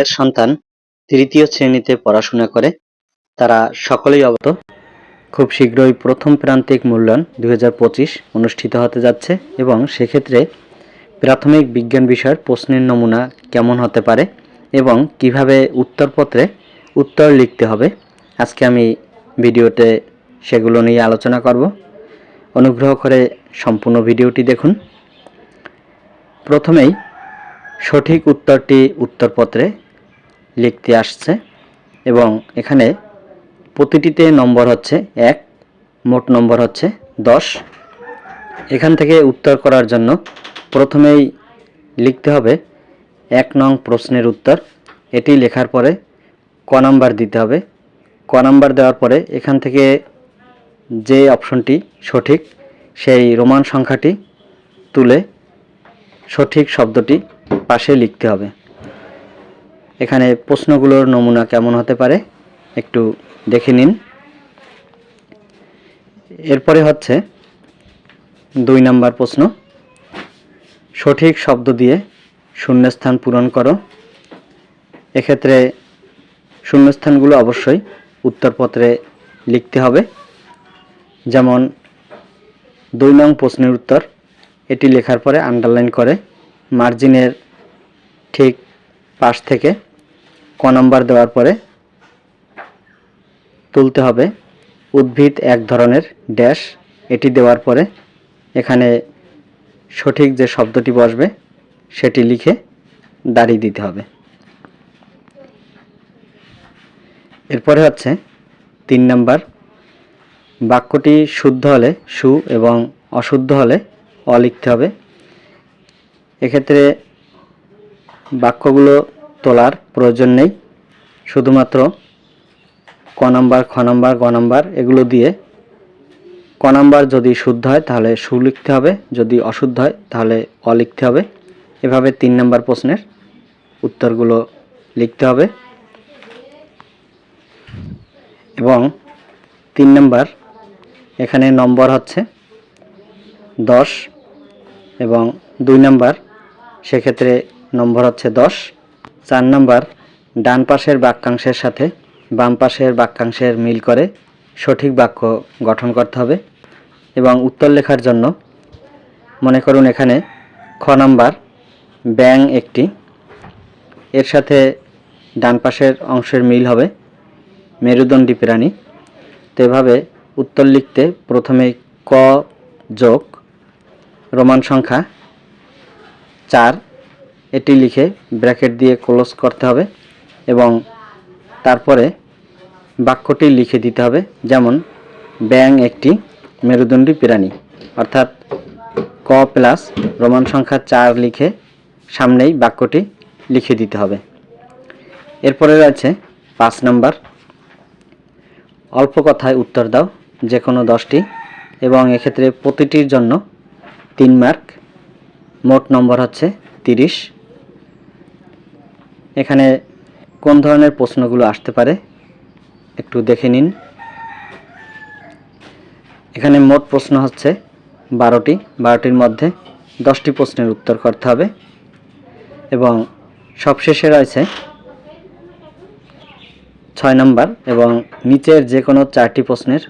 এর সন্তান তৃতীয় শ্রেণীতে পড়াশোনা করে, তারা সকলেই অবগত। খুব শীঘ্রই প্রথম প্রান্তিক মূল্যায়ন দুই হাজার পঁচিশ অনুষ্ঠিত হতে যাচ্ছে এবং সেক্ষেত্রে প্রাথমিক বিজ্ঞান বিষয়ের প্রশ্নের নমুনা কেমন হতে পারে এবং কীভাবে উত্তরপত্রে উত্তর লিখতে হবে, আজকে আমি ভিডিওতে সেগুলো নিয়ে আলোচনা করব। অনুগ্রহ করে সম্পূর্ণ ভিডিওটি দেখুন। প্রথমেই সঠিক উত্তরটি উত্তরপত্রে লিখতে আসছে এবং এখানে প্রতিটিতে নম্বর হচ্ছে এক, মোট নম্বর হচ্ছে দশ। এখান থেকে উত্তর করার জন্য প্রথমেই লিখতে হবে এক নং প্রশ্নের উত্তর। এটি লেখার পরে ক নাম্বার দিতে হবে। ক নাম্বার দেওয়ার পরে এখান থেকে যে অপশনটি সঠিক, সেই রোমান সংখ্যাটি তুলে সঠিক শব্দটি পাশে লিখতে হবে। এখানে প্রশ্নগুলোর নমুনা কেমন হতে পারে? একটু দেখে নিন। এরপরে হচ্ছে দুই নাম্বার প্রশ্ন। সঠিক শব্দ দিয়ে শূন্যস্থান পূরণ করো। এক্ষেত্রে শূন্যস্থানগুলো অবশ্যই উত্তরপত্রে লিখতে হবে। যেমন, দুই নং প্রশ্নের উত্তর। এটি লেখার পরে আন্ডারলাইন করে মার্জিনের ঠিক পাশ থেকে ক নম্বর দেওয়ার পরে তুলতে হবে উদ্ভিদ এক ধরনের ড্যাশ। এটি দেওয়ার পরে এখানে সঠিক যে শব্দটি বসবে, সেটি লিখে দাঁড়িয়ে দিতে হবে। এরপরে হচ্ছে তিন নাম্বার। বাক্যটি শুদ্ধ হলে সু এবং অশুদ্ধ হলে অ লিখতে হবে। এক্ষেত্রে বাক্যগুলো তোলার প্রয়োজন নেই। শুধুমাত্র ক নাম্বার, খ নাম্বার, গ নাম্বার এগুলো দিয়ে ক নাম্বার যদি শুদ্ধ হয় তাহলে সু লিখতে হবে, যদি অশুদ্ধ হয় তাহলে অ লিখতে হবে। এভাবে তিন নাম্বার প্রশ্নের উত্তরগুলো লিখতে হবে। এবং তিন নাম্বার এখানে নম্বর হচ্ছে দশ এবং দুই নাম্বার সেক্ষেত্রে নম্বর হচ্ছে দশ। চার নাম্বার, ডান পাশের বাক্যাংশের সাথে বাম পাশের বাক্যাংশের মিল করে সঠিক বাক্য গঠন করতে হবে এবং উত্তর লেখার জন্য মনে করুন এখানে খ নাম্বার ব্যাং একটি। এর সাথে ডান পাশের অংশের মিল হবে মেরুদণ্ডী প্রাণী। তো এভাবে উত্তর লিখতে প্রথমে ক যোগ, রোমান সংখ্যা চার। এটি লিখে ব্র্যাকেট দিয়ে ক্লোজ করতে হবে এবং তারপরে বাক্যটি লিখে দিতে হবে, যেমন ব্যাং একটি মেরুদণ্ডী প্রাণী অর্থাৎ ক প্লাস রোমান সংখ্যা চার লিখে সামনেই বাক্যটি লিখে দিতে হবে। এরপরে রয়েছে পাঁচ নাম্বার। অল্প কথায় উত্তর দাও যে কোনো দশটি, এবং এক্ষেত্রে প্রতিটির জন্য তিন মার্ক। মোট নম্বর হচ্ছে তিরিশ। এখানে কোন ধরনের প্রশ্নগুলো আসতে পারে? একটু দেখে নিন। এখানে মোট প্রশ্ন হচ্ছে বারোটি। বারোটির মধ্যে দশটি প্রশ্নের উত্তর করতে হবে। এবং সবশেষে রয়েছে ছয় নম্বর এবং নিচের যে কোনো চারটি প্রশ্নের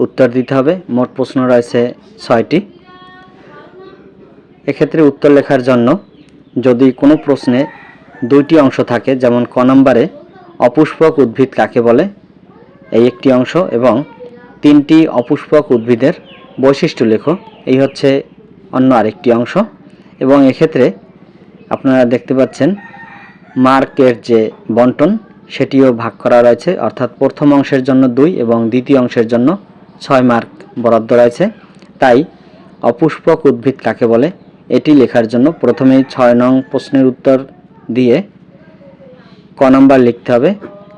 উত্তর দিতে হবে। মোট প্রশ্ন রয়েছে ছয়টি। এক্ষেত্রে উত্তর লেখার জন্য যদি কোনো প্রশ্নে দুইটি অংশ থাকে, যেমন ক নম্বরে অপুষ্পক উদ্ভিদ কাকে বলে? এই একটি অংশ এবং তিনটি অপুষ্পক উদ্ভিদের বৈশিষ্ট্য লেখো। এই হচ্ছে অন্য আরেকটি অংশ এবং এক্ষেত্রে আপনারা দেখতে পাচ্ছেন মার্কের যে বন্টন, সেটিও ভাগ করা রয়েছে। অর্থাৎ প্রথম অংশের জন্য দুই এবং দ্বিতীয় অংশের জন্য ছয় মার্ক বরাদ্দ রয়েছে। তাই অপুষ্পক উদ্ভিদ কাকে বলে? এটি লেখার জন্য প্রথমেই ছয় নং প্রশ্নের উত্তর দিয়ে ক নম্বর লিখতে হবে।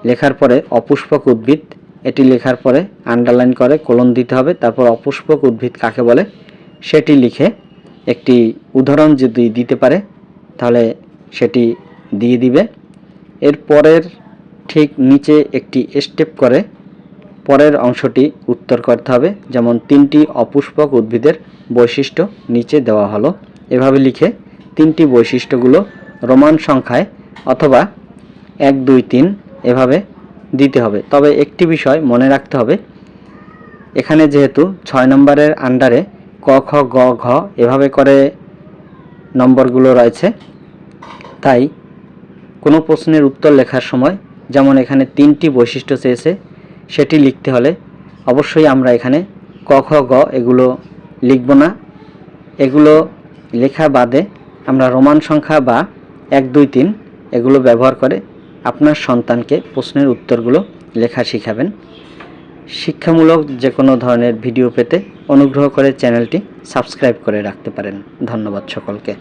লেখার পরে অপুষ্পক উদ্ভিদ, এটি লেখার পরে আন্ডারলাইন করে কোলন দিতে হবে। তারপর অপুষ্পক উদ্ভিদ কাকে বলে? সেটি লিখে একটি উদাহরণ যদি দিতে পারে, তাহলে সেটি দিয়ে দিবে। এর পরের ঠিক নিচে একটি স্টেপ করে পরের অংশটি উত্তর করতে হবে। যেমন তিনটি অপুষ্পক উদ্ভিদের বৈশিষ্ট্য নিচে দেওয়া হলো। এভাবে লিখে তিনটি বৈশিষ্ট্যগুলো রোমান সংখ্যায় অথবা এক, দুই, তিন এভাবে দিতে হবে। তবে একটি বিষয় মনে রাখতে হবে। এখানে যেহেতু ছয় নম্বরের আন্ডারে ক, খ, গ, ঘ এভাবে করে নম্বরগুলো রয়েছে, তাই কোনো প্রশ্নের উত্তর লেখার সময় যেমন এখানে তিনটি বৈশিষ্ট্য চেয়েছে, সেটি লিখতে হলে অবশ্যই আমরা এখানে ক, খ, গ এগুলো লিখব না। এগুলো লেখা বাদে আমরা রোমান সংখ্যা বা এক, দুই, তিন, এগুলো ব্যবহার করে আপনার সন্তানকে প্রশ্নের উত্তরগুলো লেখা শিখাবেন। শিক্ষামূলক যে কোনো ধরনের ভিডিও পেতে অনুগ্রহ করে চ্যানেলটি সাবস্ক্রাইব করে রাখতে পারেন। ধন্যবাদ সকলকে।